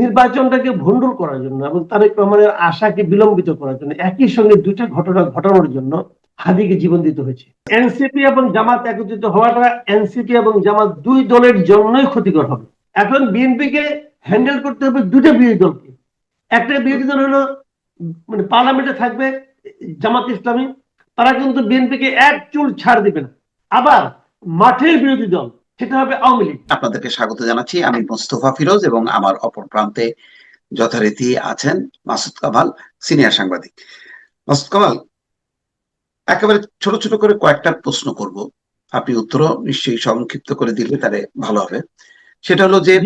নির্বাচনটাকে ভণ্ডুল করার জন্য এবং তারেক রহমানের আশাকে বিলম্বিত করার জন্য একই সঙ্গে দুইটা ঘটনা ঘটানোর জন্য হাদিকে জীবন দিতে হয়েছে। এনসিপি এবং জামাত একত্রিত হওয়াটা এনসিপি এবং জামাত দুই দলের জন্যই ক্ষতিকর হবে। এখন বিএনপিকে হ্যান্ডেল করতে হবে দুটো বিরোধী দলকে। একটা বিরোধী দল হলো মানে পার্লামেন্টে থাকবে জামাত ইসলামী, তারা কিন্তু বিএনপিকে এক চুল ছাড় দিবে না। আবার মাঠের বিরোধী দল সেটা হবে আওয়ামী লীগ। আপনাদেরকে স্বাগত জানাচ্ছি। আমি মোস্তফা ফিরোজ এবং আমার অপর প্রান্তে যথারীতি আছেন মাসুদ কামাল সিনিয়র সাংবাদিক। মাসুদ কামাল একেবারে ছোট ছোট করে কয়েকটা প্রশ্ন করব। আপনি উত্তর নিশ্চয়ই সংক্ষিপ্ত করে দিলে তাহলে ভালো হবে। সেটা হলো যে।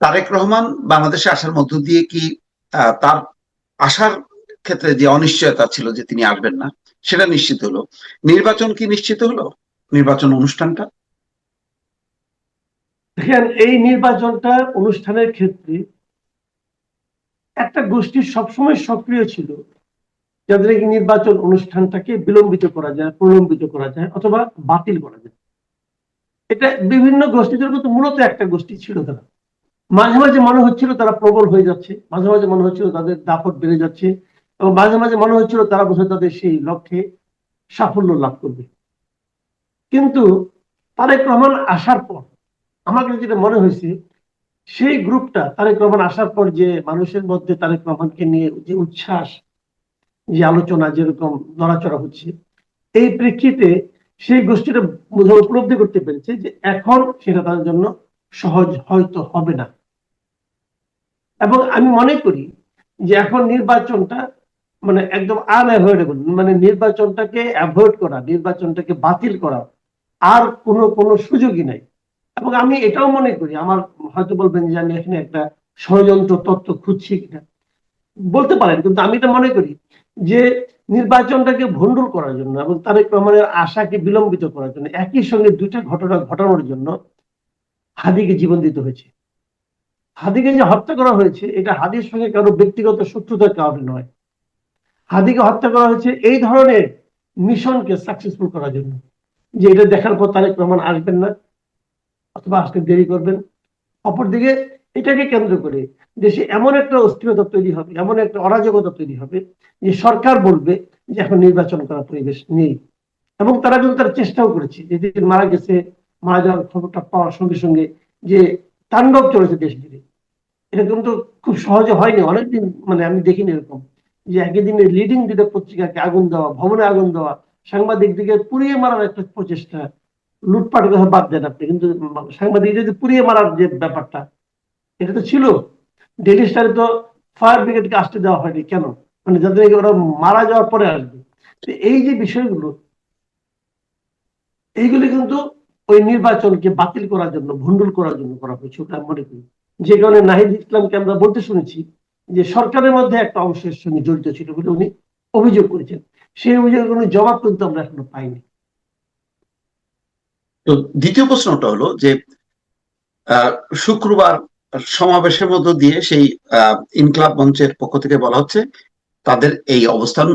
তারেক রহমান বাংলাদেশে আসার মধ্য দিয়ে কি আহ, তার আসার ক্ষেত্রে যে অনিশ্চয়তা ছিল যে তিনি আসবেন না সেটা নিশ্চিত হলো। নির্বাচন কি নিশ্চিত হলো? নির্বাচন অনুষ্ঠানটা? দেখেন, এই নির্বাচনটা অনুষ্ঠানের ক্ষেত্রে একটা গোষ্ঠী সবসময় সক্রিয় ছিল, যাদের এই নির্বাচন অনুষ্ঠানটাকে বিলম্বিত করা যায়, প্রলম্বিত করা যায়, অথবা বাতিল করা যায়। এটা বিভিন্ন গোষ্ঠীদের কিন্তু মূলত একটা গোষ্ঠী ছিল তারা। মাঝে মাঝে মনে হচ্ছিল তারা প্রবল হয়ে যাচ্ছে, মাঝে মাঝে মনে হচ্ছিল তাদের দাপট বেড়ে যাচ্ছে, এবং মাঝে মাঝে মনে হচ্ছিল তারা বোধহয় তাদের সেই লক্ষ্যে সাফল্য লাভ করবে। কিন্তু তারেক রহমান আসার পর আমার কাছে যেটা মনে হয়েছে, সেই গ্রুপটা তারেক রহমান আসার পর যে মানুষের মধ্যে তারেক রহমানকে নিয়ে যে উচ্ছ্বাস, যে আলোচনা যেরকম নড়াচড়া হচ্ছে, এই প্রেক্ষিতে সেই গোষ্ঠীটা বোধহয় উপলব্ধি করতে পেরেছে যে এখন সেটা তাদের জন্য সহজ হয়তো হবে না। এবং আমি মনে করি যে এখন নির্বাচনটা মানে একদম আনঅ্যাভয়েডেবল মানে নির্বাচনটাকে অ্যাভয়েড করা, নির্বাচনটাকে বাতিল করা আর কোনো কোনো সুযোগই নাই। এবং আমি এটাও মনে করি, আমার হয়তো বলবেন যে আমি এখানে একটা ষড়যন্ত্র তত্ত্ব খুঁজছি কিনা। বলতে পারেন, কিন্তু আমি এটা মনে করি যে নির্বাচনটাকে ভণ্ডুল করার জন্য এবং তারেক রহমানের আশাকে বিলম্বিত করার জন্য একই সঙ্গে দুইটা ঘটনা ঘটানোর জন্য হাদিকে জীবন দিতে হয়েছে। হাদিকে যে হত্যা করা হয়েছে, এটা হাদির সঙ্গে কারও ব্যক্তিগত শত্রুতার কারণে নয়। হাদিকে হত্যা করা হয়েছে এই ধরনের মিশনকে সাকসেসফুল করার জন্য। যে এটা দেখার পর তারেক রহমান আসবেন না। অথবা আসতে দেরি করবেন। অপরদিকে এটাকে কেন্দ্র করে দেশে এমন একটা অস্থিরতা তৈরি হবে, এমন একটা অরাজকতা তৈরি হবে যে সরকার বলবে যে এখন নির্বাচন করার পরিবেশ নেই। এবং তারা কিন্তু তারা চেষ্টাও করেছে। যেদিন মারা গেছে, মারা যাওয়ার খবরটা পাওয়ার সঙ্গে সঙ্গে যে তাণ্ডব চলেছে দেশ জুড়ে, এটা কিন্তু খুব সহজে হয়নি। অনেকদিন মানে আমি দেখিনি এরকম যে একই দিনে লিডিং দুটো পত্রিকাকে আগুন দেওয়া, ভবনে আগুন দেওয়া সাংবাদিকদিকে পুড়িয়ে মারার একটা প্রচেষ্টা লুটপাট কথা বাদ দেন আপনি। কিন্তু সাংবাদিক যদি পুড়িয়ে মারার যে ব্যাপারটা, এটা তো ছিল। ডেলি স্টারে তো ফায়ার ব্রিগেডকে আসতে দেওয়া হয়নি। কেন? মানে যাদের ওরা মারা যাওয়ার পরে আসবে। এই যে বিষয়গুলো, এইগুলি কিন্তু ওই নির্বাচনকে বাতিল করার জন্য, ভণ্ডুল করার জন্য করা হয়েছে, ওটা মনে করি। যে কারণে নাহিদ ইসলামকে আমরা বলতে শুনেছি যে সরকারের মধ্যে একটা অংশের সঙ্গে জড়িত ছিল বলে উনি অভিযোগ করেছেন। সেই অভিযোগের কোনো জবাব কিন্তু আমরা এখনও পাইনি। তো দ্বিতীয় প্রশ্নটা হলো যে শুক্রবার সমাবেশের মধ্য দিয়ে সেই ইনকলাব মঞ্চের পক্ষ থেকে বলা হচ্ছে তাদের এই অবস্থান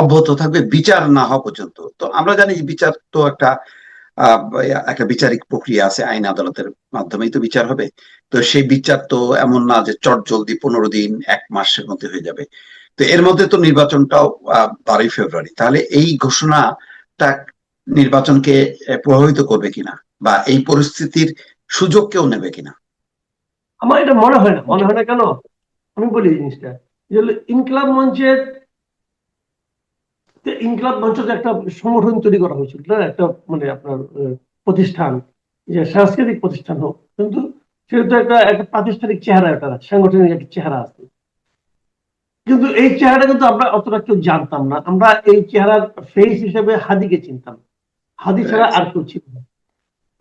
অব্যাহত থাকবে, বিচার না হওয়া পর্যন্ত। তো আমরা জানি বিচার তো একটা একটা বিচারিক প্রক্রিয়া আছে, আইন আদালতের মাধ্যমেই তো বিচার হবে। তো সেই বিচার তো এমন না যে চট জলদি পনেরো দিন, এক মাসের মধ্যে হয়ে যাবে। তো এর মধ্যে তো নির্বাচনটাও বারোই ফেব্রুয়ারি। তাহলে এই ঘোষণাটা নির্বাচনকে প্রভাবিত করবে কিনা বা এই পরিস্থিতির সুযোগ কেউ নেবে কিনা? আমার এটা মনে হয় না। মনে হয় না কেন? আমি বলি জিনিসটা। ইনকলাব মঞ্চের ইনকলাব মঞ্চ একটা সংগঠন তৈরি করা হয়েছিল একটা মানে আপনার প্রতিষ্ঠান, যে সাংস্কৃতিক প্রতিষ্ঠান হোক। কিন্তু সেটা তো একটা একটা প্রাতিষ্ঠানিক চেহারা একটা সাংগঠনিক একটা চেহারা আছে। কিন্তু এই চেহারা কিন্তু আমরা অতটা কেউ জানতাম না। আমরা এই চেহারার ফেস হিসেবে হাদিকে চিনতাম। হাদি ছাড়া আর কেউ ছিল না।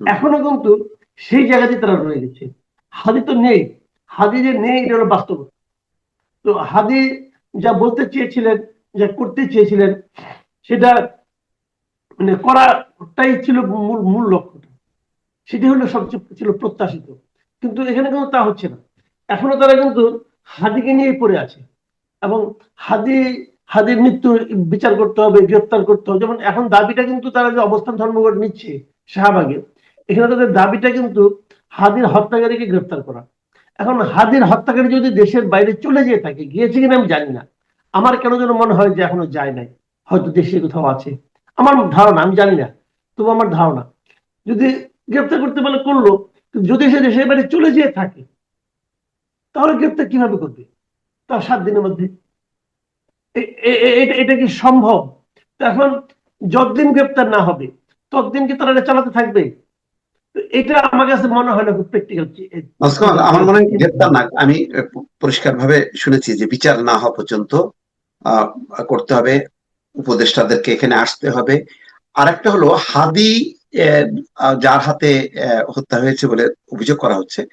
এখনও কিন্তু সেই জায়গাতে তারা রয়ে গেছে। হাদি তো নেই। হাদি যে নেই এটা হলো বাস্তব। তো হাদি যা বলতে চেয়েছিলেন যা করতে চেয়েছিলেন সেটা মানে করাটাই ছিল মূল মূল লক্ষ্যটা। সেটি হলো সবচেয়ে ছিল প্রত্যাশিত। কিন্তু এখানে কিন্তু তা হচ্ছে না। এখনও তারা কিন্তু হাদিকে নিয়েই পড়ে আছে। এবং হাদি হাদির মৃত্যু বিচার করতে হবে গ্রেপ্তার করতে হবে। যেমন এখন দাবিটা কিন্তু তারা যে অবস্থান ধর্মঘট নিচ্ছে শাহবাগে, এখানে তাদের দাবিটা কিন্তু হাদির হত্যাকারীকে গ্রেপ্তার করা। এখন হাদির হত্যাকারী যদি দেশের বাইরে চলে যেয়ে থাকে, গিয়েছে কিনা আমি জানি না। আমার কেন যেন মনে হয় যে এখনও যায় নাই। হয়তো দেশে কোথাও আছে। আমার ধারণা, আমি জানি না। তবু আমার ধারণা, যদি গ্রেপ্তার করতে পারলে করল যদি সে দেশের বাইরে চলে যেয়ে থাকে, তাহলে গ্রেপ্তার কীভাবে করবে? তার সাত দিনের মধ্যে এটা- কি সম্ভব? এখন যতদিন গ্রেপ্তার না হবে, ততদিন কি তারা চালাতে থাকবে? এটা আমার কাছে মনে হয় না প্র্যাকটিক্যাল শুনেছি যে বিচার না হওয়া পর্যন্ত করতে হবে এখানে আসতে হবে। হলো, হাদি যার হাতে হত্যা হয়েছে বলে অভিযোগ করা হচ্ছে,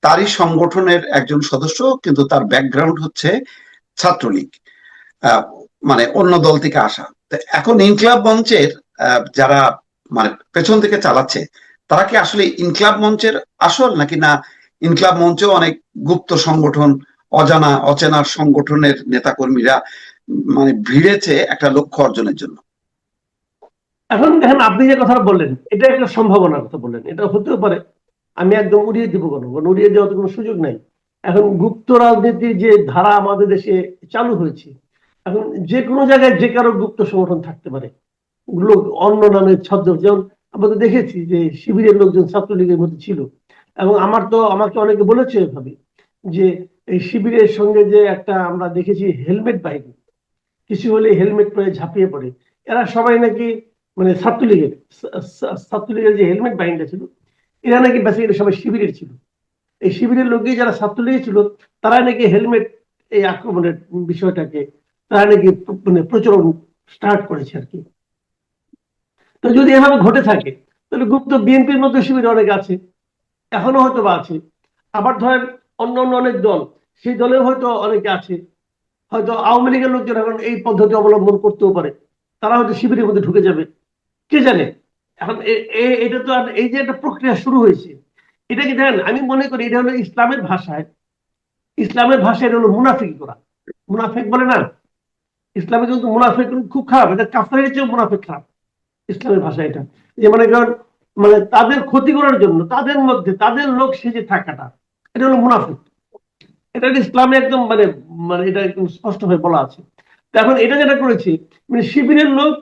তারই সংগঠনের একজন সদস্য, কিন্তু তার ব্যাকগ্রাউন্ড হচ্ছে ছাত্রলীগ। মানে অন্য দল থেকে আসা। এখন ইনকলাব মঞ্চের যারা মানে পেছন থেকে চালাচ্ছে, তারা কি আসলে ইনকলাব মঞ্চের আসল নাকি না ইনকলাব মঞ্চেও অনেক গুপ্ত সংগঠন, অজানা, অচেনা সংগঠনের নেতাকর্মীরা মানে ভিড়েছে একটা লক্ষ্য অর্জনের জন্য? এখন দেখেন, আপনি যে কথাটা বললেন, এটা একটা সম্ভাবনার কথা বললেন। এটা হতেও পারে, আমি একদম উড়িয়ে দিব কোনো? কারণ উড়িয়ে দেওয়ার তো কোনো সুযোগ নাই। এখন গুপ্ত রাজনীতির যে ধারা আমাদের দেশে চালু হয়েছে এখন যে কোনো জায়গায় যে কারও গুপ্ত সংগঠন থাকতে পারে। লোক অন্য নামে ছদ্ম যেমন আমরা তো দেখেছি যে শিবিরের লোকজন ছাত্রলীগের মধ্যে ছিল। এবং আমার তো, আমাকে অনেকে বলেছে এভাবে যে এই শিবিরের সঙ্গে যে একটা আমরা দেখেছি হেলমেট বাহিনী, কিছু হলে হেলমেট পরে ঝাঁপিয়ে পড়ে। এরা সবাই নাকি মানে ছাত্রলীগের ছাত্রলীগের যে হেলমেট বাহিনীটা ছিল, এরা নাকি বেসিক্যালি সবাই শিবিরের ছিল। এই শিবিরের লোকই যারা ছাত্রলীগে ছিল তারা নাকি হেলমেট এই আক্রমণের বিষয়টাকে নাকি মানে প্রচলন স্টার্ট করেছে আর কি। তো যদি এভাবে ঘটে থাকে, তাহলে গুপ্ত বিএনপির মধ্যে শিবির অনেক আছে, এখনও হয়তো বা আছে। আবার ধরেন অন্য অন্য অনেক দল, সেই দলেও হয়তো অনেকে আছে। হয়তো আওয়ামী লীগের লোকজন এখন এই পদ্ধতি অবলম্বন করতেও পারে। তারা হয়তো শিবিরের মধ্যে ঢুকে যাবে। কে জানে? এখন এটা তো আর এই যে একটা প্রক্রিয়া শুরু হয়েছে, এটা কি জানেন আমি মনে করি এটা হলো ইসলামের ভাষায় ইসলামের ভাষায় এটা হলো মুনাফিক করা। মুনাফিক বলে না ইসলামে কিন্তু মুনাফিক খুব খারাপ এটা কাফারের চেয়েও মুনাফিক খারাপ, ইসলামের ভাষা এটা। যে মনে করেন মানে তাদের ক্ষতি করার জন্য, তাদের মধ্যে, তাদের লোক সেজে থাকাটা, এটা হলো মুনাফিক। এটা ইসলামে একদম মানে মানে এটা একদম স্পষ্ট হয়ে বলা আছে। এখন এটা যেটা করেছে মানে শিবিরের লোক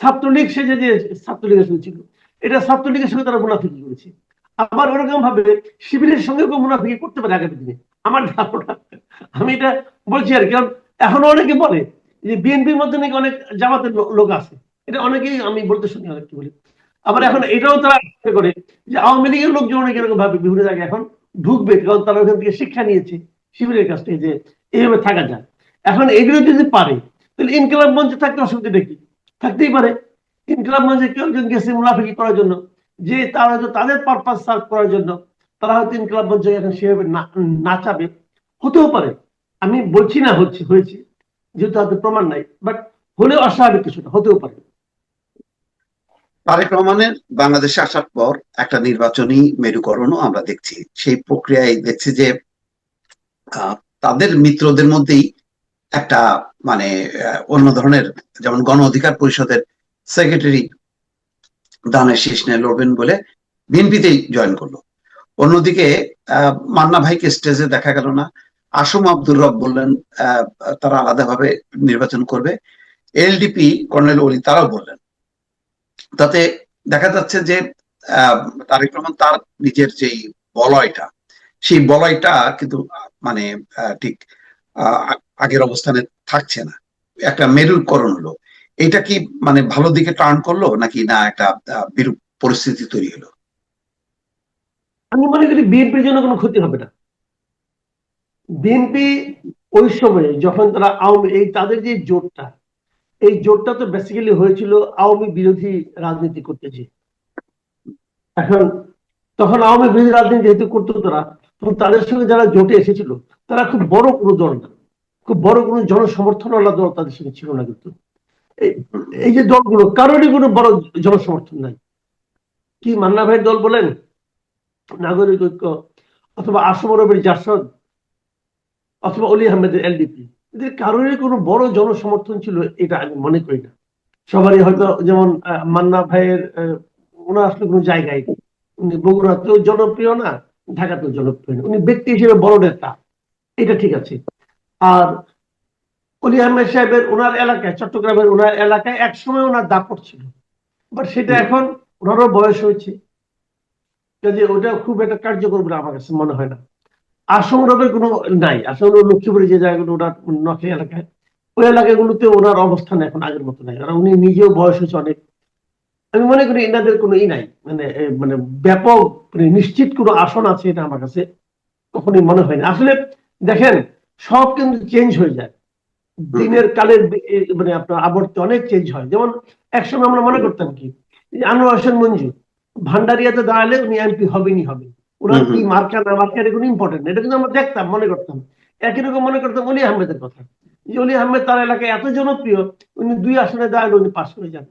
ছাত্রলীগ সেজে যে ছাত্রলীগের সঙ্গে ছিল। এটা ছাত্রলীগের সঙ্গে তারা মুনাফিকি করেছে। আবার ওরকম ভাবে শিবিরের সঙ্গে কেউ মুনাফিকি করতে পারে আগামী দিনে। আমার ধারণা, আমি এটা বলছি আর কারণ এখনও অনেকে বলে যে বিএনপির মধ্যে নাকি অনেক জামাতের লোক আছে। এটা অনেকেই আমি বলতে শুনি অনেককে বলি। আবার এখন এটাও তারা করে যে আওয়ামী লীগের লোকজন অনেক এরকম ভাবে বিভিন্ন জায়গায় এখন ঢুকবে, কারণ তারা ওখান থেকে শিক্ষা নিয়েছে, শিবিরের কাছ থেকে যে এইভাবে থাকা যায়। এখন এগুলো যদি পারে, তাহলে ইনকলাব মঞ্চে থাকতে অসুবিধাটা কি? থাকতেই পারে। ইনকলাব মঞ্চে কেউ একজন গেছে মুনাফিকি করার জন্য, যে তারা হয়তো তাদের পারপাস সার্ভ করার জন্য, তারা হয়তো ইনকলাব মঞ্চে এখন সেভাবে নাচাবে। হতেও পারে। আমি বলছি না হচ্ছে হয়েছে। যেহেতু তাদের প্রমাণ নাই বাট হলেও অস্বাভাবিক কিছুটা, হতেও পারে। তারেক রহমানের বাংলাদেশে আসার পর একটা নির্বাচনী মেরুকরণও আমরা দেখছি। সেই প্রক্রিয়ায় দেখছি যে তাদের মিত্রদের মধ্যেই একটা মানে অন্য ধরনের যেমন গণ অধিকার পরিষদের সেক্রেটারি দানের শীষ নিয়ে লড়বেন বলে বিএনপিতেই জয়েন করল। অন্যদিকে মান্না ভাইকে স্টেজে দেখা গেল না। আসম আব্দুর রব বললেন তারা আলাদাভাবে নির্বাচন করবে। এলডিপি কর্নেল ওলি তারাও বললেন। তাতে দেখা যাচ্ছে যে তারেক রহমান তার নিজের যেই বলয়টা, সেই বলয়টা কিন্তু মানে ঠিক আগের অবস্থানে থাকছে না। একটা মেরুকরণ হলো। এটা কি মানে ভালো দিকে টার্ন করল নাকি না একটা বিরূপ পরিস্থিতি তৈরি হলো? আমি মনে করি বিএনপির জন্য কোনো ক্ষতি হবে না। বিএনপি ওই সময়ে যখন তারা আওয়ামী এই তাদের যে জোটটা, এই জোটটা তো বেসিক্যালি হয়েছিল আওয়ামী বিরোধী রাজনীতি করতে যে এখন তখন আওয়ামী বিরোধী রাজনীতি যেহেতু করতো তারা, তখন তাদের সঙ্গে যারা জোটে এসেছিল, তারা খুব বড় কোনো দল না। খুব বড় কোনো জনসমর্থনওয়ালা দল তাদের সঙ্গে ছিল না কিন্তু। এই- যে দলগুলো, কারোরই কোনো বড় জনসমর্থন নাই। কি মান্না ভাইয়ের দল বলেন? নাগরিক ঐক্য অথবা আসম রবির জাসদ? অথবা অলি আহমেদের এলডিপি। এদের কারোরই কোনো বড় জনসমর্থন ছিল এটা আমি মনে করি না। সবারই হয়তো যেমন মান্না ভাইয়ের ওনার আসলে কোনো জায়গায় নেই। উনি বগুড়াতেও জনপ্রিয় না ঢাকাতে জনপ্রিয় না। উনি ব্যক্তি হিসেবে বড় নেতা। এটা ঠিক আছে। আর অলি আহমেদ সাহেবের ওনার এলাকায় চট্টগ্রামের ওনার এলাকায় একসময় ওনার দাপট ছিল। বাট সেটা এখন ওনারও বয়স হয়েছে। কাজে ওটা খুব একটা কার্যকর বলে আমার কাছে মনে হয় না। আসম কোনো নাই। আসম রব লক্ষ্মীপুরে যে জায়গাগুলো ওনার নকলি এলাকায়, ওই এলাকাগুলোতে ওনার অবস্থান এখন আগের মতো নাই। কারণ উনি নিজেও বয়স হয়েছে অনেক। আমি মনে করি এনাদের কোনো ই নাই। মানে মানে ব্যাপক মানে নিশ্চিত কোনো আসন আছে এটা আমার কাছে কখনই মনে হয় না। আসলে দেখেন, সব কিন্তু চেঞ্জ হয়ে যায়। দিনের কালের মানে আপনার আবর্তে অনেক চেঞ্জ হয়। যেমন একসময় আমরা মনে করতাম কি আনোয়ার হোসেন মঞ্জু, ভান্ডারিয়াতে দাঁড়ালে উনি এমপি হবেনই হবে হুম, কি মার্কা না মার্কা এটা কোনো ইম্পর্টেন্ট এটা কিন্তু আমরা দেখতাম মনে করতাম। একই রকম মনে করতাম অলি আহমেদের কথা। যে অলি আহমেদ তার এলাকায় এত জনপ্রিয় উনি দুই আসনে উনি পাশ করে যান।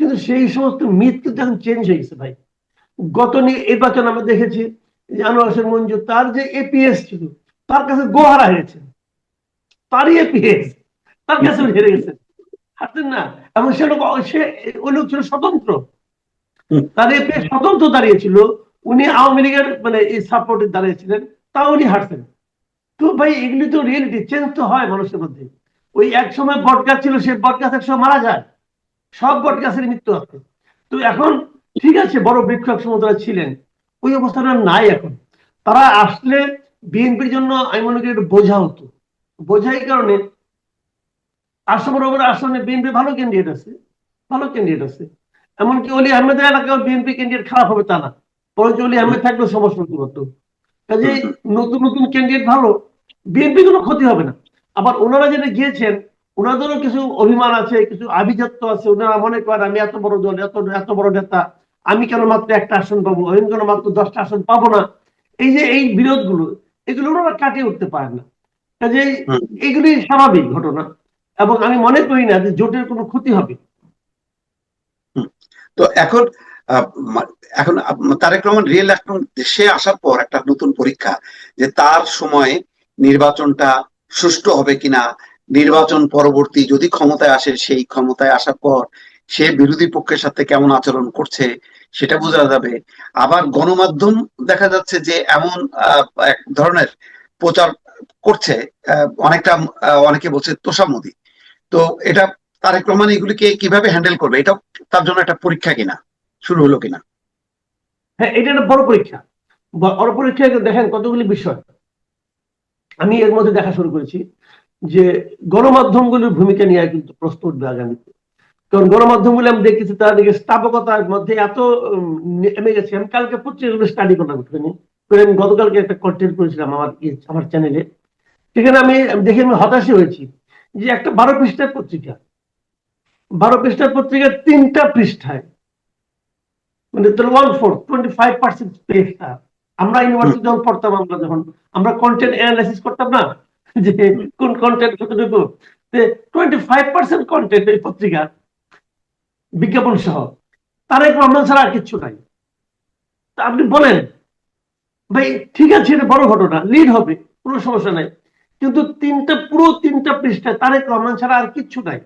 কিন্তু সেই সমস্ত মিথ কিন্তু এখন চেঞ্জ হয়ে গেছে ভাই। গত নির্বাচন আমরা দেখেছি যে আনোয়ার হোসেন মঞ্জু তার যে এপিএস ছিল তার কাছে গোহারা হয়েছে তারই এপিএস তার কাছে হেরে গেছেন। হারতেন না? এবং সে লোক সে ওই লোক ছিল স্বতন্ত্র। তার এপিএস স্বতন্ত্র দাঁড়িয়েছিল উনি আওয়ামী লীগের মানে এই সাপোর্টে দাঁড়িয়েছিলেন তাও উনি হারছেন। তো ভাই, এগুলি তো রিয়েলিটি চেঞ্জ তো হয় মানুষের মধ্যে। ওই এক সময় বট গাছ ছিল, সেই বট গাছ একসময় মারা যায়। সব বট গাছের মৃত্যু আছে তো এখন, ঠিক আছে, বড় বৃক্ষ একসময় তারা ছিলেন, ওই অবস্থাটা নাই এখন। তারা আসলে বিএনপির জন্য, আমি মনে করি, একটু বোঝা হতো বোঝা এই কারণে, আসম রবের আসনে বিএনপি ভালো ক্যান্ডিডেট আছে, ভালো ক্যান্ডিডেট আছে। এমনকি অলি আহমেদের এলাকায় বিএনপি ক্যান্ডিডেট খারাপ হবে তা না। অলি আহমেদ থাকলেও সমস্যা হতো। কাজে নতুন নতুন ক্যান্ডিডেট ভালো বিএনপি কোনো ক্ষতি হবে না। আবার ওনারা যেটা গিয়েছেন ওনাদেরও কিছু অভিমান আছে কিছু আভিজাত্য আছে। ওনারা মনে করেন আমি এত বড় দল এত এত বড় নেতা আমি কেন মাত্র একটা আসন পাবো? আমি কেন মাত্র দশটা আসন পাবো না? এই যে এই বিরোধগুলো এগুলো ওনারা কাটিয়ে উঠতে পারেন না। কাজে। এগুলি স্বাভাবিক ঘটনা। এবং আমি মনে করি না যে জোটের কোনো ক্ষতি হবে। তো এখন এখন তারেক রহমান রিয়েল এখন দেশে আসার পর একটা নতুন পরীক্ষা যে তার সময়ে নির্বাচনটা সুষ্ঠু হবে কিনা, নির্বাচন পরবর্তী যদি ক্ষমতায় আসে, সেই ক্ষমতায় আসার পর সে বিরোধী পক্ষের সাথে কেমন আচরণ করছে, সেটা বোঝা যাবে। আবার গণমাধ্যম দেখা যাচ্ছে যে এমন এক ধরনের প্রচার করছে অনেকটা অনেকে বলছে তোষামোদি তো এটা তারেক রহমান এগুলিকে কীভাবে হ্যান্ডেল করবে? এটাও তার জন্য একটা পরীক্ষা কিনা? শুরু হলো কিনা? হ্যাঁ এটা একটা বড় পরীক্ষা। বড় পরীক্ষা দেখেন কতগুলি বিষয়। আমি এর মধ্যে দেখা শুরু করেছি যে গণমাধ্যমগুলির ভূমিকা নিয়ে কিন্তু প্রশ্ন উঠবে আগামীতে। কারণ গণমাধ্যমগুলি আমি দেখেছি তার দিকে স্থাপকতার মধ্যে এত নেমে গেছে। আমি কালকে পত্রিকাগুলো স্টাডি করলাম একটুখানি। আমি গতকালকে একটা কন্টেন্ট করেছিলাম আমার আমার চ্যানেলে সেখানে আমি দেখে আমি হতাশই হয়েছি যে একটা বারো পৃষ্ঠার পত্রিকা। বারো পৃষ্ঠার পত্রিকার তিনটা পৃষ্ঠায় মানে তোর one fourth twenty five percent স্পেসটা আমরা ইউনিভার্সিটি যখন পড়তাম আমরা যখন আমরা কন্টেন্ট অ্যানালাইসিস করতাম না? যে কোন কন্টেন্ট কতটুকু টোয়েন্টি ফাইভ পার্সেন্ট কন্টেন্ট এই পত্রিকা বিজ্ঞাপন সহ। তারেক রহমান ছাড়া আর কিচ্ছু নাই। তা আপনি বলেন ভাই ঠিক আছে এটা বড় ঘটনা লিড হবে কোনো সমস্যা নাই। কিন্তু তিনটা পুরো তিনটা পৃষ্ঠায় তারেক রহমান ছাড়া আর কিচ্ছু নাই।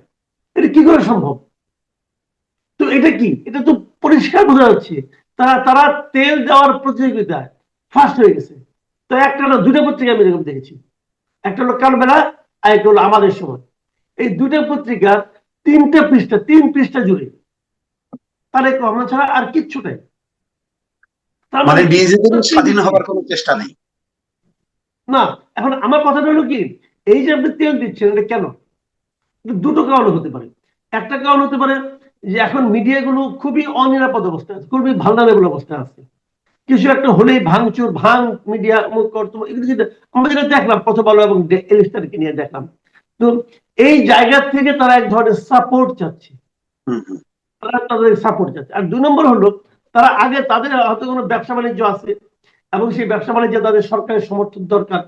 এটা কি করে সম্ভব? তো এটা কি? এটা তো পরিষ্কার বোঝা যাচ্ছে তারা তারা তেল দেওয়ার প্রতিযোগিতায় ফার্স্ট হয়ে গেছে। তো একটা হলো দুটো পত্রিকা আমি এরকম দেখেছি। একটা হলো কালবেলা আর একটা হলো আমাদের সময়। এই দুটো পত্রিকার তিনটা পৃষ্ঠা তিন পৃষ্ঠা জুড়ে। তারেক রহমান ছাড়া আর কিচ্ছু নাই। মানে নিজেদের স্বাধীন হবার কোনো চেষ্টা নেই। না এখন আমার কথাটা হলো কি এই যে আপনি তেল দিচ্ছেন এটা কেন? দুটো কারণ হতে পারে। একটা কারণ হতে পারে যে এখন মিডিয়াগুলো খুবই অনিরাপদ অবস্থায় আছে খুবই ভালনারেবল অবস্থায় আছে। কিছু একটা হলেই ভাঙচুর ভাঙ মিডিয়া কর্তব্য এগুলো যেটা আমরা যেটা দেখলাম প্রথম আলো এবং এলিস্টারকে নিয়ে দেখলাম। তো এই জায়গা থেকে তারা এক ধরনের সাপোর্ট চাচ্ছে। তারা তাদের সাপোর্ট চাচ্ছে। আর দুই নম্বর হলো তারা আগে তাদের হয়তো কোনো ব্যবসা বাণিজ্য আছে এবং সেই ব্যবসা বাণিজ্যে তাদের সরকারের সমর্থন দরকার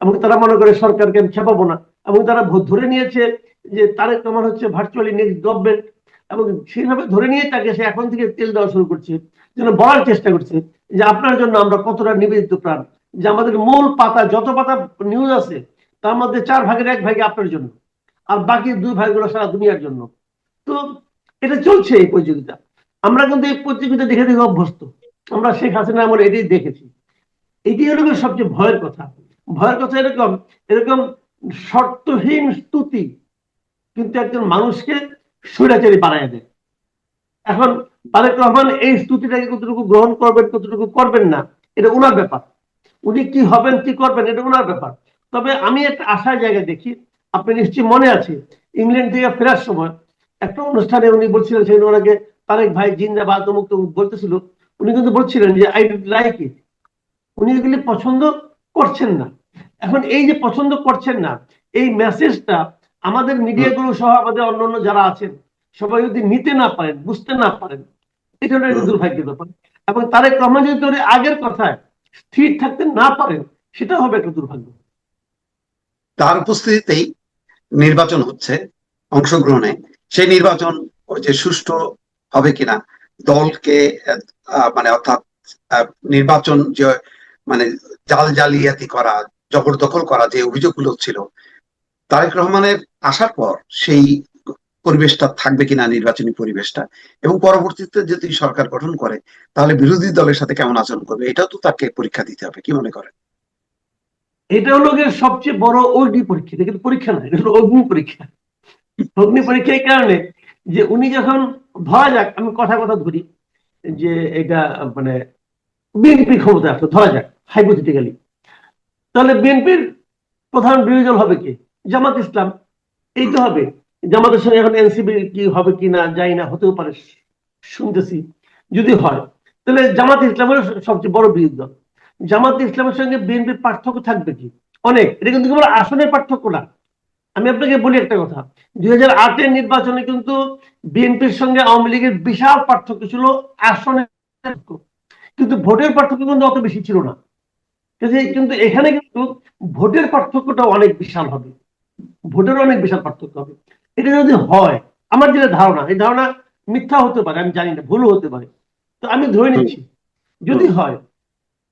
এবং তারা মনে করে সরকারকে আমি খেপাবো না এবং তারা ধরে নিয়েছে যে তারেক রহমান হচ্ছে ভার্চুয়ালি নেক্সট গভর্নমেন্ট এবং সেইভাবে ধরে নিয়ে তাকে সে এখন থেকে তেল দেওয়া শুরু করছে, যেন বলার চেষ্টা করছে যে আপনার জন্য আমরা কতটা নিবেদিত প্রাণ, যে আমাদের মূল পাতা, যত পাতা নিউজ আছে, তার মধ্যে চার ভাগের এক ভাগে আপনার জন্য, আর বাকি দুই ভাগগুলো সারা দুনিয়ার জন্য। তো এটা চলছে এই প্রতিযোগিতা। আমরা কিন্তু এই প্রতিযোগিতা দেখে দেখে অভ্যস্ত। আমরা শেখ হাসিনা আমরা এটাই দেখেছি। এটি গিয়ে সবচেয়ে ভয়ের কথা। ভয়ের কথা এরকম এরকম শর্তহীন স্তুতি, কিন্তু একজন মানুষকে স্বৈরাচারী বানায় দেয়। এখন তারেক রহমান এই স্তুতিটাকে কতটুকু গ্রহণ করবেন, কতটুকু করবেন না, এটা ওনার ব্যাপার। উনি কি হবেন, কি করবেন, এটা ওনার ব্যাপার। তবে আমি একটা আশার জায়গা দেখি, আপনি নিশ্চয়ই মনে আছে, ইংল্যান্ড থেকে ফেরার সময় একটা অনুষ্ঠানে উনি বলছিলেন সেখানে ওনাকে তারেক ভাই জিন্দাবাদ অমুক তমুক বলতেছিল, উনি কিন্তু বলছিলেন যে আই লাইক ইট উনি এগুলি পছন্দ করছেন না। এখন এই যে পছন্দ করছেন না, এই মেসেজটা আমাদের মিডিয়াগুলো সহ আমাদের অন্যান্য যারা আছেন, সবাই যদি নিতে না পারেন, বুঝতে না পারেন এটা একটা ব্যাপার। এবং তারেক রহমান আগের কথায় স্থির থাকতে না পারেন, সেটা হবে একটা দুর্ভাগ্য। তার উপস্থিতিতেই নির্বাচন হচ্ছে, অংশগ্রহণে। সেই নির্বাচন যে সুষ্ঠু হবে কিনা, দলকে মানে অর্থাৎ নির্বাচন যে মানে জাল জালিয়াতি করা, জবরদখল করা যে অভিযোগগুলো ছিল তারেক রহমানের আসার পর সেই পরিবেশটা থাকবে কিনা, নির্বাচনী পরিবেশটা এবং পরবর্তীতে যদি সরকার গঠন করে, তাহলে বিরোধী দলের সাথে কেমন আচরণ করবে? এটাও তো তাকে পরীক্ষা দিতে হবে, কি মনে করেন? এটা হলো সবচেয়ে বড় অগ্নি পরীক্ষা কিন্তু পরীক্ষা না এটা হলো অগ্নি পরীক্ষা। অগ্নি পরীক্ষা এই কারণে যে উনি যখন, ধরা যাক, আমি কথা কথা ধরি, যে এটা মানে বিএনপি ক্ষমতা আসলো ধরা যাক হাইপোথেটিক্যালি তাহলে বিএনপির প্রধান বিরোধী দল হবে কি? জামাত ইসলাম এই তো হবে। জামাতের সঙ্গে এখন এনসিবি কি হবে কি না, যাই না, হতেও পারে, শুনতেছি। যদি হয়, তাহলে জামাত ইসলামের সবচেয়ে বড় বিরোধী দল। জামাত ইসলামের সঙ্গে বিএনপির পার্থক্য থাকবে কি? অনেক। এটা কিন্তু কেবল আসনের পার্থক্য না। আমি আপনাকে বলি একটা কথা। দুই হাজার আটের নির্বাচনে কিন্তু বিএনপির সঙ্গে আওয়ামী লীগের বিশাল পার্থক্য ছিল আসনের কিন্তু ভোটের পার্থক্য কিন্তু অত বেশি ছিল না। কিন্তু এখানে কিন্তু ভোটের পার্থক্যটা অনেক বিশাল হবে। ভোটের অনেক বিশাল পার্থক্য হবে। এটা যদি হয়, আমার যেটা ধারণা, এই ধারণা মিথ্যা হতে পারে, আমি জানি না, ভুলও হতে পারে। তো আমি ধরে নিচ্ছি, যদি হয়,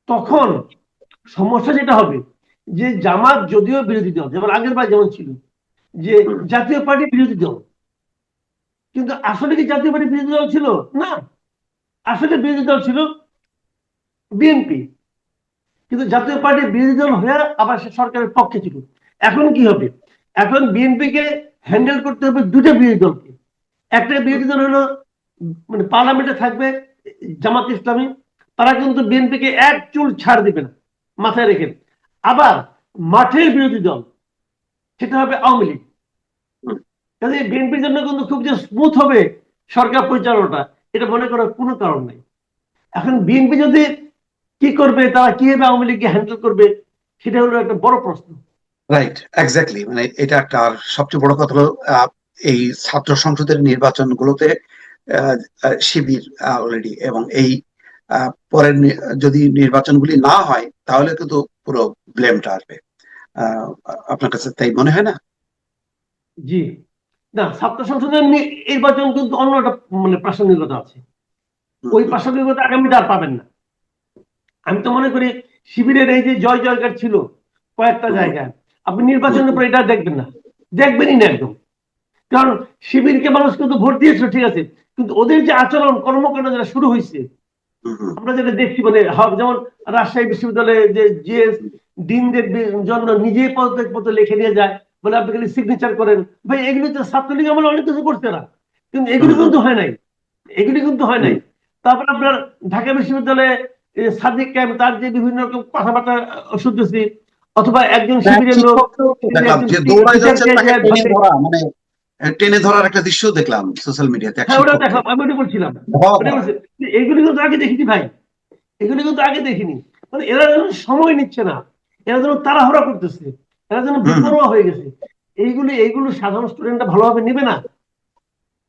তখন সমস্যা যেটা হবে, যে জামাত যদিও বিরোধী দল, যেমন আগের বার যেমন ছিল, যে জাতীয় পার্টি বিরোধী দল। কিন্তু আসলে কি জাতীয় পার্টি বিরোধী দল ছিল? না। আসলে বিরোধী দল ছিল বিএনপি। কিন্তু জাতীয় পার্টির বিরোধী দল হয়ে আবার সরকারের পক্ষে ছিল। এখন কি হবে? এখন বিএনপি কে হ্যান্ডেল করতে হবে দুটো বিরোধী দলকে। একটা বিরোধী দল হলো মানে পার্লামেন্টে থাকবে জামাত ইসলামী, তারা কিন্তু বিএনপি কে এক চুল ছাড় দিবে না, মাথায় রেখে। আবার মাঠের বিরোধী দল, সেটা হবে আওয়ামী লীগ। কাজে বিএনপির জন্য কিন্তু খুব যে স্মুথ হবে সরকার পরিচালনাটা, এটা মনে করার কোনো কারণ নেই। এখন বিএনপি যদি কি করবে, তারা কীভাবে আওয়ামী লীগকে হ্যান্ডেল করবে, সেটা হলো একটা বড় প্রশ্ন। রাইট এক্স্যাক্টলি মানে এটা একটা আর সবচেয়ে বড় কথা হলো এই ছাত্র সংসদের নির্বাচনগুলোতে শিবির অলরেডি এবং এই পরের যদি নির্বাচনগুলি না হয় তাহলে কিন্তু পুরো ব্লেমটা আসবে। আপনার কাছে তাই মনে হয় না? জি। না ছাত্র সংসদের নির্বাচন কিন্তু অন্য একটা মানে প্রাসঙ্গিকতা আছে। ওই প্রাসঙ্গিকতা আগামীতে আর পাবেন না। আমি তো মনে করি শিবিরের এই যে জয় জয়কার ছিল কয়েকটা জায়গায় আপনি নির্বাচনের পরে এটা দেখবেন না। দেখবেনই না একদম। কারণ শিবিরকে মানুষ কিন্তু ভোট দিয়েছিল ঠিক আছে? কিন্তু ওদের যে আচরণ কর্মকাণ্ড যেটা শুরু হয়েছে আমরা যেটা দেখছি মানে হ- যেমন রাজশাহী বিশ্ববিদ্যালয়ে যে ডিনদের জন্য নিজেই পদত্যাগপত্র লিখে নিয়ে যায় বলে আপনি খালি সিগনেচার করেন। ভাই এগুলি তো ছাত্রলীগ আমলে অনেক কিছু করছে না। কিন্তু এগুলি কিন্তু হয় নাই। এগুলি কিন্তু হয় নাই। তারপর আপনার ঢাকা বিশ্ববিদ্যালয়ে সাদিক ক্যাম্প তার যে বিভিন্ন রকম কথাবার্তা শুনতেছি অথবা একজন শিবিরের লোক দেখলাম যে দৌড়ায় যাচ্ছে তাকে টেনে ধরা মানে টেনে ধরার একটা দৃশ্য দেখলাম সোশ্যাল মিডিয়াতে হ্যাঁ ওটা দেখলাম আমি ওটা বলছিলাম। ওটা এগুলি কিন্তু আগে দেখিনি ভাই। এগুলি কিন্তু আগে দেখিনি। মানে এরা যেন সময় নিচ্ছে না এরা যেন তাড়াহুড়া করতেছে এরা যেন বেপরোয়া হয়ে গেছে। এইগুলি এইগুলো সাধারণ স্টুডেন্টরা ভালোভাবে নেবে না।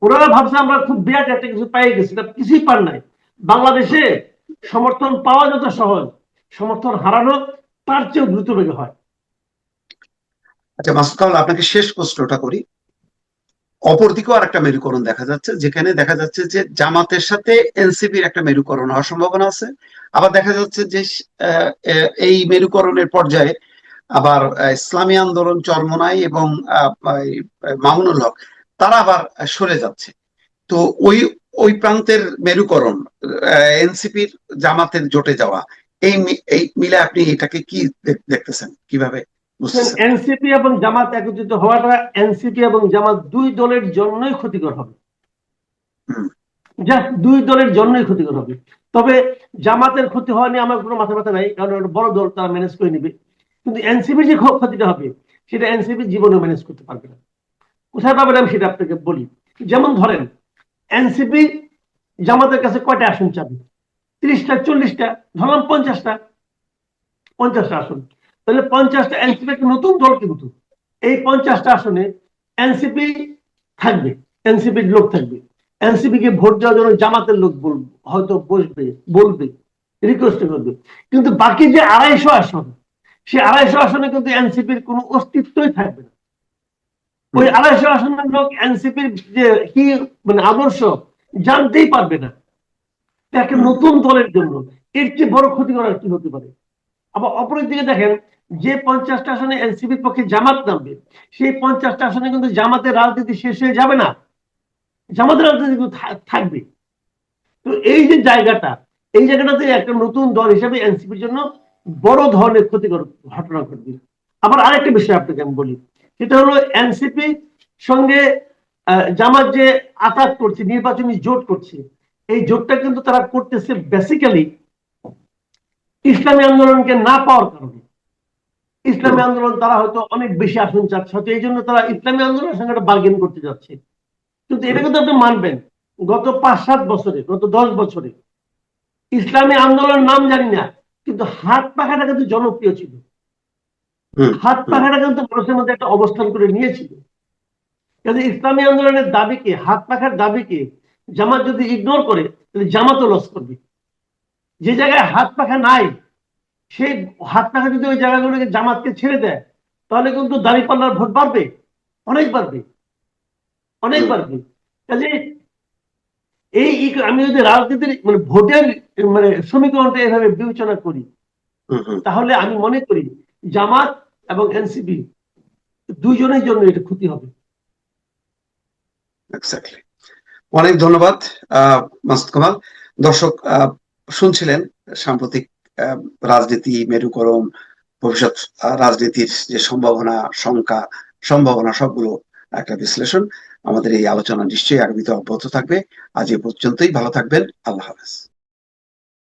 ওরা ভাবছে আমরা খুব বিরাট একটা কিছু পেয়ে গেছি এটা কিছুই পার নাই। বাংলাদেশে সমর্থন পাওয়া যত সহজ সমর্থন হারানো তার চেয়েও দ্রুত বেগে হয়। আচ্ছা মাসুদ আপনাকে শেষ প্রশ্নটা করি। অপরদিকেও আর একটা মেরুকরণ দেখা যাচ্ছে, যেখানে দেখা যাচ্ছে যে জামাতের সাথে এনসিপির একটা মেরুকরণ হওয়ার সম্ভাবনা আছে। আবার দেখা যাচ্ছে যে এই মেরুকরণের পর্যায়ে আবার ইসলামী আন্দোলন চরমনাই এবং মামুনুল হক, তারা আবার সরে যাচ্ছে। তো ওই ওই প্রান্তের মেরুকরণ এনসিপির জামাতের জোটে যাওয়া এই এই মিলে আপনি এটাকে কি দেখতেছেন? কীভাবে এনসিপি এবং জামাত একত্রিত হওয়াটা এনসিপি এবং জামাত দুই দলের জন্যই ক্ষতিকর হবে। যা দুই দলের জন্যই ক্ষতিকর হবে। তবে জামাতের ক্ষতি হওয়া নিয়ে আমার কোনো মাথা ব্যথা নাই কারণ বড় দল তারা ম্যানেজ করে নিবে। কিন্তু এনসিপির যে ক্ষ- ক্ষতিটা হবে সেটা এনসিপি জীবনে ম্যানেজ করতে পারবে না। কোথায় পাবেন আমি সেটা আপনাকে বলি। যেমন ধরেন এনসিপি জামাতের কাছে কয়টা আসন চাবে? তিরিশটা, চল্লিশটা, ধরলাম পঞ্চাশটা। পঞ্চাশটা আসন। তাহলে পঞ্চাশটা এনসিপি একটা নতুন দল কিন্তু। এই পঞ্চাশটা আসনে এনসিপি থাকবে, এনসিপির লোক থাকবে। এনসিপি কে ভোট দেওয়ার জন্য জামাতের লোক বলবে হয়তো বসবে, বলবে রিকোয়েস্ট করবে। কিন্তু বাকি যে আড়াইশো আসন সে আড়াইশো আসনে কিন্তু এনসিপির কোনো অস্তিত্বই থাকবে না। ওই আড়াইশো আসনের লোক এনসিপির যে কি মানে আদর্শ, জানতেই পারবে না। একটা নতুন দলের জন্য। এর চেয়ে বড় ক্ষতি করার কি হতে পারে? আবার অপরের দিকে দেখেন, যে পঞ্চাশটা আসনে এনসিপির পক্ষে জামাত নামবে, সেই পঞ্চাশটা আসনে কিন্তু জামাতের রাজনীতি শেষ হয়ে যাবে না। জামাতের রাজনীতি কিন্তু থাকবে। তো এই যে জায়গাটা, এই জায়গাটাতে একটা নতুন দল হিসেবে এনসিপির জন্য বড় ধরনের ক্ষতিকর ঘটনা ঘটবে। আবার আরেকটা বিষয় আপনাকে আমি বলি, সেটা হলো এনসিপি সঙ্গে জামাত যে আতাত করছে, নির্বাচনী জোট করছে এই জোটটা কিন্তু তারা করতেছে বেসিক্যালি ইসলামী আন্দোলনকে না পাওয়ার কারণে। ইসলামী আন্দোলন তারা হয়তো অনেক বেশি আসন চাচ্ছে হয়তো এই জন্য তারা ইসলামী আন্দোলনের সঙ্গে একটা বার্গেন করতে যাচ্ছে। কিন্তু এটা কিন্তু আপনি মানবেন গত পাঁচ সাত বছরে গত দশ বছরে ইসলামী আন্দোলন নাম জানি না কিন্তু হাত পাখাটা কিন্তু জনপ্রিয় ছিল। হাত। পাখাটা কিন্তু মানুষের মধ্যে একটা অবস্থান করে নিয়েছিল। কিন্তু ইসলামী আন্দোলনের দাবিকে হাত পাখার দাবিকে জামাত যদি ইগনোর করে তাহলে জামাতও লস করবে। যে জায়গায় হাত পাখা নাই সেই হাত পাখা যদি ওই জায়গাগুলোকে জামাতকে ছেড়ে দেয় তাহলে কিন্তু দাঁড়িপাল্লার ভোট বাড়বে অনেক বাড়বে অনেক বাড়বে। কাজে এই আমি যদি রাজনীতির মানে ভোটের মানে সমীকরণটা এভাবে বিবেচনা করি। তাহলে আমি মনে করি জামাত এবং এনসিপি দুইজনের জন্য এটা ক্ষতি হবে। এক্স্যাক্টলি অনেক ধন্যবাদ মাসুদ কামাল। দর্শক শুনছিলেন সাম্প্রতিক রাজনীতি, মেরুকরণ, ভবিষ্যৎ রাজনীতির যে সম্ভাবনা, শঙ্কা, সম্ভাবনা সবগুলো একটা বিশ্লেষণ। আমাদের এই আলোচনা নিশ্চয়ই আগামীতে অব্যাহত থাকবে। আজ এ পর্যন্তই, ভালো থাকবেন, আল্লাহ হাফেজ।